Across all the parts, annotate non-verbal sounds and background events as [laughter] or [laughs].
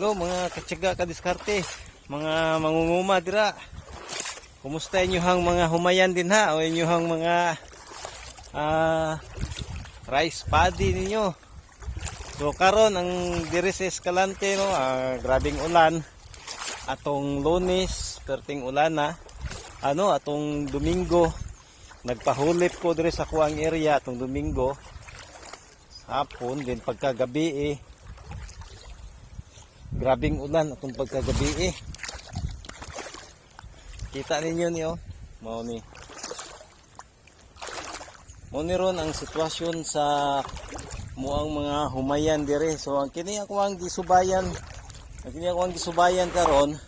Hello mga katsyaga kadiskarte, mga mangunguma dira. Kumusta inyuhang mga humayan din ha? O inyuhang mga ah, rice paddy ninyo. So karon ang diri sa Escalante no, ah, grabing ulan. Atong Lunes, perting ulan na. Ano atong Domingo. Nagpahulip ko diri sa kuang area atong Domingo. Hapon din pagkagabi eh grabing ulan atong pagkagabi eh. Kita ninyo ni oh. Mao ni. Mao ni ron ang sitwasyon sa muang mga humayan dire. So ang kini ako ang gisubayan ang kini ako ang gisubayan karon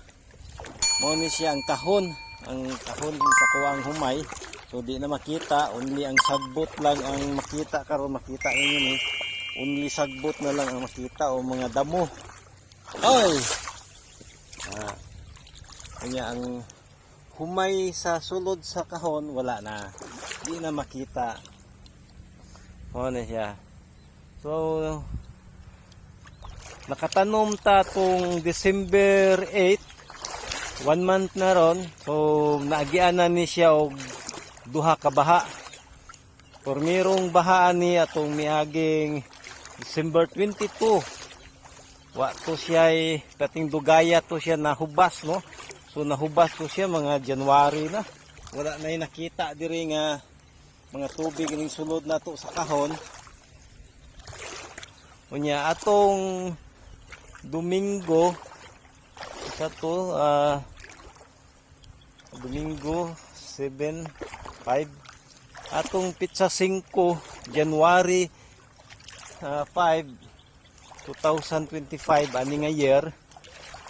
mao ni siya ang kahon ang kahon sa kuang humay. So di na makita only ang sagbot lang ang makita karon makita ninyo ni. Only sagbot na lang ang makita o mga damo Oy! Ah, kanya ang humay sa sulod sa kahon, wala na. Di na makita. O na siya. So, nakatanom ta tong December 8, one month na ron. So, naagian na ni siya og duha ka baha. Pormirong bahaan ni atong miaging December 22 wa to siya ay kating dugaya to siya nahubas no? So nahubas to siya mga January na. Wala na nakita diri nga mga tubig ning sulod na to sa kahon. Unya atong Domingo sa to ah Domingo 7 5 atong pizza 5 January ah, 5 2025 ani nga year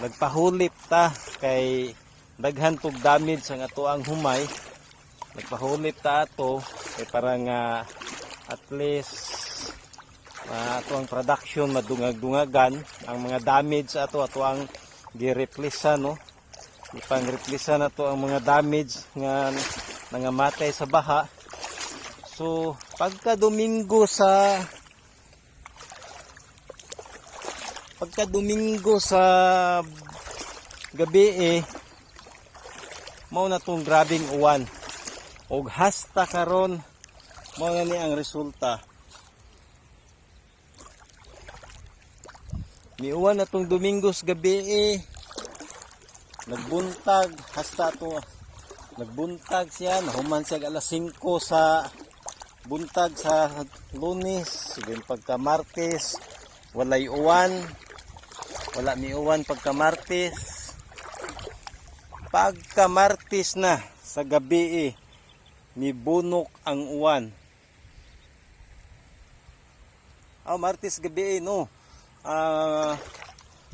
nagpahulip ta kay daghan tog damage sa ato ang humay. Nagpahulip ta ato kay para nga at least uh, ato ang production madungag-dungagan. Ang mga damage sa ato ato ang gi-replace no? Ipang replace na to ang mga damage nga nangamatay sa baha. So pagka Domingo sa pagka Domingo sa gabi eh mao na tong grabing uwan. Og hasta karon mao na ni ang resulta. Miuwan na tong Domingos gabi eh nagbuntag hasta to nagbuntag siya nahuman siya alas 5 sa buntag sa lunes siguro pagka martes walay uwan wala mi uwan pagka martes pagka martes na sa gabi eh, ni bunok ang uwan ah martes gabi eh, no? Ah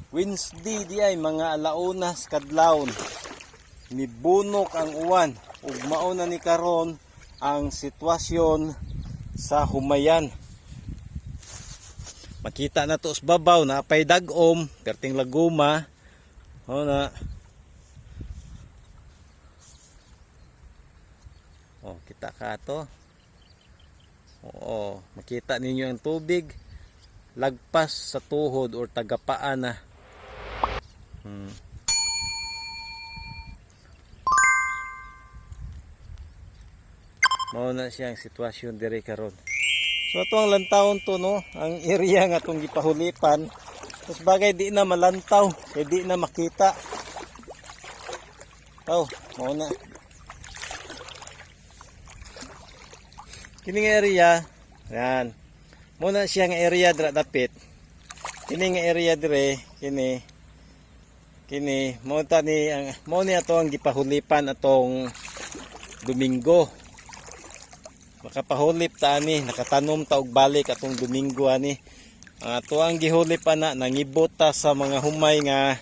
Wednesday di ay mga alaunas kadlawon. Ni bunok ang uwan ug mao na ni karon ang sitwasyon sa humayan makita na to sa babaw na apay dagom perting laguma. O na. Oh kita ka to. Oo makita ninyo ang tubig. Lagpas sa tuhod or tagapaan na. Hmm. mao na siya ang sitwasyon dire karon So ito ang lantawon to no, ang area nga itong gipahulipan. Tapos bagay di na malantaw, kaya di na makita. Oh, mo na. Kini nga area, yan. Muna siya nga area dira dapit. Kini nga area dire, kini kini mo ta ni ang mo ni ato ang gipahulipan atong Domingo makapahulip ta ani nakatanom ta og balik atong Domingo ani. Ang ato ang gihulip ana nangibot ta sa mga humay nga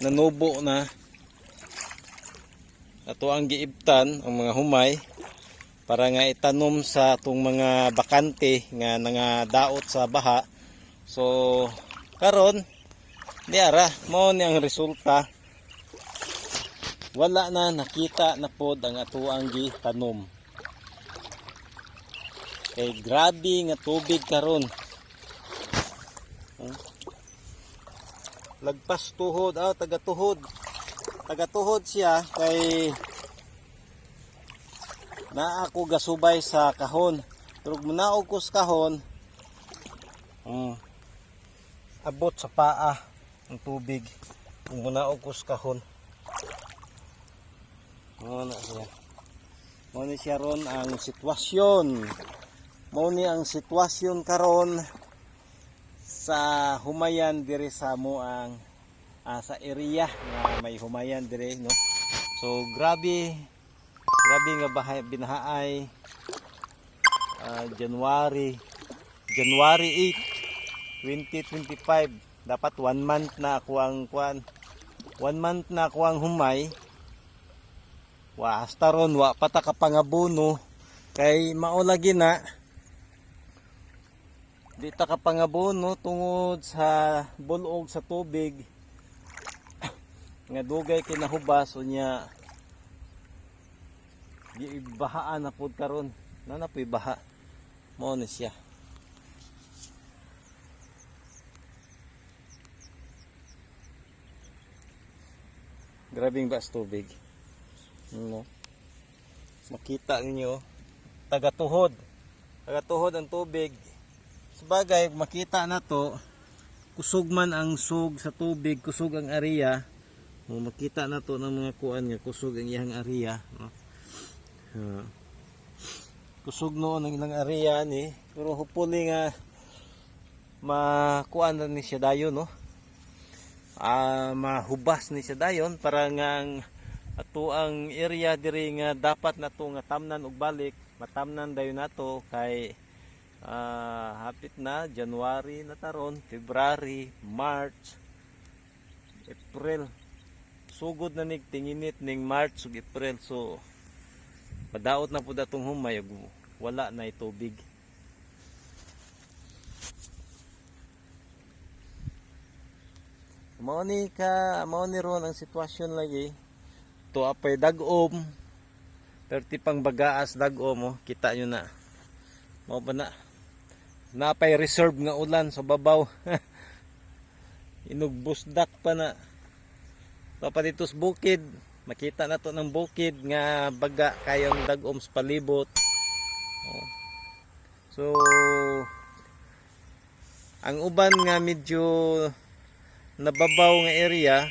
nanubo na. Ato ang giibtan ang mga humay para nga itanom sa atong mga bakante nga nangadaot sa baha. So karon di ara mao ni ang resulta. Wala na nakita na pod ang ato ang gitanom kay grabe nga tubig karon. Lagpas tuhod ah taga tuhod taga tuhod siya kay na ako gasubay sa kahon. Pero munaog ko sa kahon mm, abot sa paa ang tubig. Munaog ko sa kahon. Ano na siya. Mo ni siya ron ang sitwasyon mo ni ang sitwasyon karon sa humayan dire sa mo ang ah, sa area nga may humayan dire no? So grabe grabe nga bahay binahaay ah, January January 8 2025 dapat one month na ako ang kuan one month na ako ang humay. Wa hasta ron wa pata ka pangabono kay maulagi na di ta ka pangabono tungod sa bulog sa tubig. [coughs] Nga dugay kinahubas unya di bahaan na pud karon. Na na baha. Mo ni siya. Grabing bas tubig. No? Makita ninyo taga-tuhod taga-tuhod ang tubig sabagay makita na to kusog man ang sug sa tubig kusog ang area mo makita na to ng mga kuan nga kusog ang iyang area no Ah. kusog noon ang ilang area ni pero hopefully nga makuan na ni siya dayon no ah mahubas ni siya dayon para nga ang ato ang area diri nga dapat na to nga tamnan og balik matamnan dayon nato kay ah, hapit na January na taron February March April. Sugod na nig tinginit ning March ug April so padaot na pud atong humay wala na tubig. Mao ni ka mao ni ron ang sitwasyon lagi. To apay dagom. 30 pang bagaas dagom oh. Kita nyo na. Mao ba na napay reserve nga ulan sa babaw. [laughs] Inugbusdak pa na. Pa dito sa bukid makita na to ng bukid nga baga kayong dagom sa palibot. Oh. so ang uban nga medyo nababaw nga area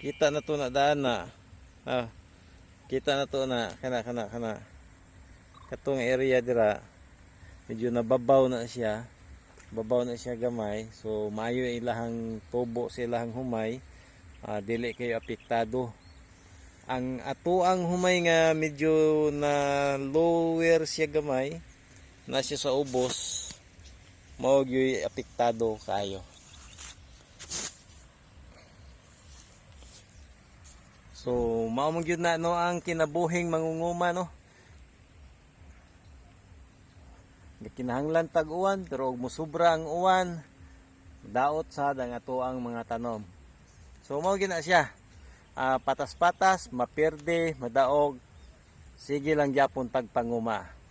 kita na to na daan na ah, kita na to na kana kana kana. Katong area dira medyo nababaw na siya. Babaw na siya gamay. So maayo ilahang tubo sa ilahang humay. Ah, dili kayo apektado. Ang ato ang humay nga medyo na lower siya gamay na siya sa ubos mao gyud apektado kayo So, mao man na no ang kinabuhing mangunguma no. Kinahanglan tag uwan pero ug musubra ang uwan daot sa dang ato ang mga tanom. So mao gyud na siya. Ah, patas-patas, maperde, madaog. Sige lang gyapon tagpanguma.